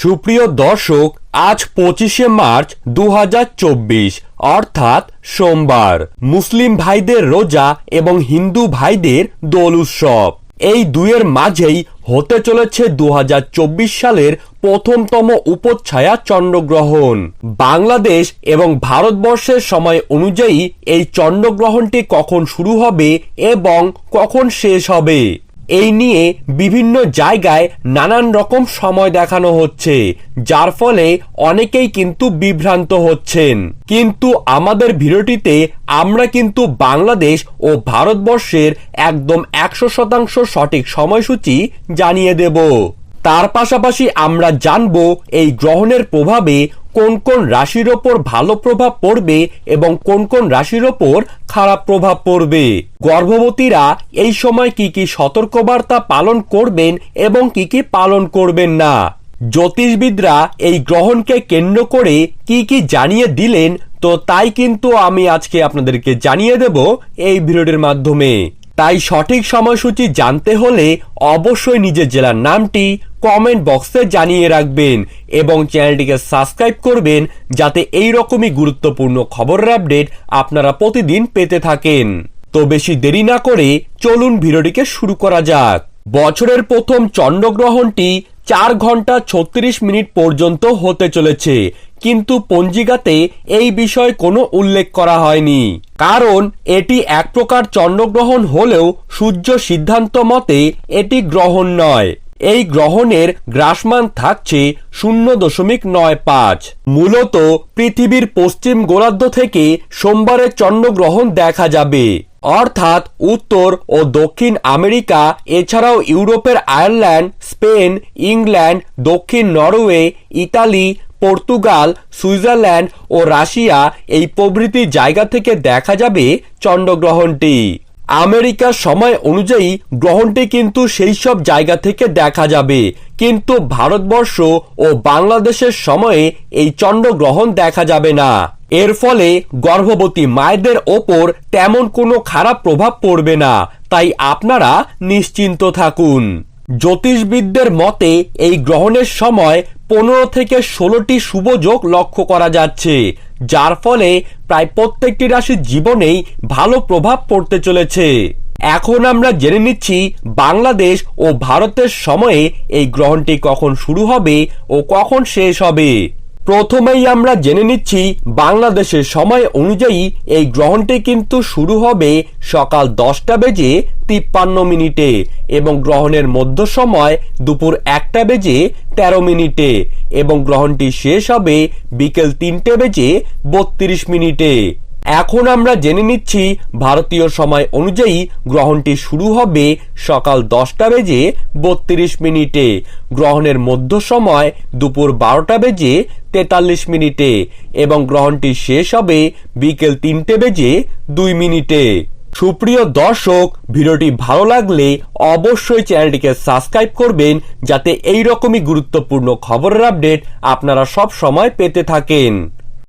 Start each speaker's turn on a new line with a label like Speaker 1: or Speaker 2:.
Speaker 1: সুপ্রিয় দর্শক, আজ পঁচিশে মার্চ দু হাজার চব্বিশ, অর্থাৎ সোমবার। মুসলিম ভাইদের রোজা এবং হিন্দু ভাইদের দোল উৎসব। এই দুয়ের মাঝেই হতে চলেছে দু হাজার চব্বিশ সালের প্রথমতম উপচ্ছায়া চন্দ্রগ্রহণ। বাংলাদেশ এবং ভারতবর্ষের সময় অনুযায়ী এই চন্দ্রগ্রহণটি কখন শুরু হবে এবং কখন শেষ হবে? এই নিয়ে বিভিন্ন জায়গায় নানান রকম সময় দেখানো হচ্ছে, যার ফলে অনেকেই কিন্তু বিভ্রান্ত হচ্ছেন। কিন্তু আমাদের ভিডিওটিতে আমরা কিন্তু বাংলাদেশ ও ভারতবর্ষের একদম একশো শতাংশ সঠিক সময়সূচি জানিয়ে দেব। তার পাশাপাশি আমরা জানব এই গ্রহণের প্রভাবে কোন কোন রাশির ওপর ভালো প্রভাব পড়বে এবং কোন কোন রাশির ওপর খারাপ প্রভাব পড়বে? গর্ভবতীরা এই সময় কি কি সতর্কবার্তা পালন করবেন এবং কি কি পালন করবেন না? জ্যোতিষবিদরা এই গ্রহণকে কেন্দ্র করে কি কি জানিয়ে দিলেন? তো তাই কিন্তু আমি আজকে আপনাদেরকে জানিয়ে দেব এই ভিডিওটির মাধ্যমে। তাই সঠিক সময়সূচি জানতে হলে অবশ্যই নিজের জেলার নামটি কমেন্ট বক্সে জানিয়ে রাখবেন এবং চ্যানেলটিকে সাবস্ক্রাইব করবেন যাতে এই রকমই গুরুত্বপূর্ণ খবরের আপডেট আপনারা প্রতিদিন পেতে থাকেন। তো বেশি দেরি না করে চলুন ভিডিওটিকে শুরু করা যাক। বছরের প্রথম চন্দ্রগ্রহণটি চার ঘণ্টা ছত্রিশ মিনিট পর্যন্ত হতে চলেছে, কিন্তু পঞ্জিকাতে এই বিষয়ে কোনো উল্লেখ করা হয়নি। কারণ এটি এক প্রকার চন্দ্রগ্রহণ হলেও সূর্য সিদ্ধান্ত মতে এটি গ্রহণ নয়। এই গ্রহণের গ্রাসমান থাকছে শূন্য দশমিক নয় পাঁচ। মূলত পৃথিবীর পশ্চিম গোলার্ধ থেকে সোমবারে চন্দ্রগ্রহণ দেখা যাবে। অর্থাৎ উত্তর ও দক্ষিণ আমেরিকা, এছাড়াও ইউরোপের আয়ারল্যান্ড, স্পেন, ইংল্যান্ড, দক্ষিণ নরওয়ে, ইতালি, পর্তুগাল, সুইজারল্যান্ড ও রাশিয়া এই প্রভৃতি জায়গা থেকে দেখা যাবে চন্দ্রগ্রহণটি। আমেরিকার সময় অনুযায়ী গ্রহণটি কিন্তু সেই সব জায়গা থেকে দেখা যাবে। কিন্তু ভারতবর্ষ ও বাংলাদেশের সময়ে এই চন্দ্রগ্রহণ দেখা যাবে না। এর ফলে গর্ভবতী মায়েদের ওপর তেমন কোনো খারাপ প্রভাব পড়বে না। তাই আপনারা নিশ্চিন্ত থাকুন। জ্যোতিষবিদদের মতে, এই গ্রহণের সময় পনেরো থেকে ষোলোটি শুভযোগ লক্ষ্য করা যাচ্ছে। যার ফলে প্রায় প্রত্যেকটি রাশির জীবনেই ভালো প্রভাব পড়তে চলেছে। এখন আমরা জেনে নিচ্ছি বাংলাদেশ ও ভারতের সময়ে এই গ্রহণটি কখন শুরু হবে ও কখন শেষ হবে। প্রথমেই আমরা জেনে নিচ্ছি বাংলাদেশের সময় অনুযায়ী এই গ্রহণটি কিন্তু শুরু হবে সকাল দশটা বেজে তিপ্পান্ন মিনিটে এবং গ্রহণের মধ্য সময় দুপুর একটা বেজে তেরো মিনিটে এবং গ্রহণটি শেষ হবে বিকেল তিনটে বেজে বত্রিশ মিনিটে। এখন আমরা জেনে নিচ্ছি ভারতীয় সময় অনুযায়ী গ্রহণটি শুরু হবে সকাল দশটা বেজে বত্রিশ মিনিটে। গ্রহণের মধ্য সময় দুপুর বারোটা বেজে তেতাল্লিশ মিনিটে এবং গ্রহণটি শেষ হবে বিকেল তিনটে বেজে দুই মিনিটে। সুপ্রিয় দর্শক, ভিডিওটি ভালো লাগলে অবশ্যই চ্যানেলটিকে সাবস্ক্রাইব করবেন যাতে এই রকমই গুরুত্বপূর্ণ খবরের আপডেট আপনারা সব সময় পেতে থাকেন।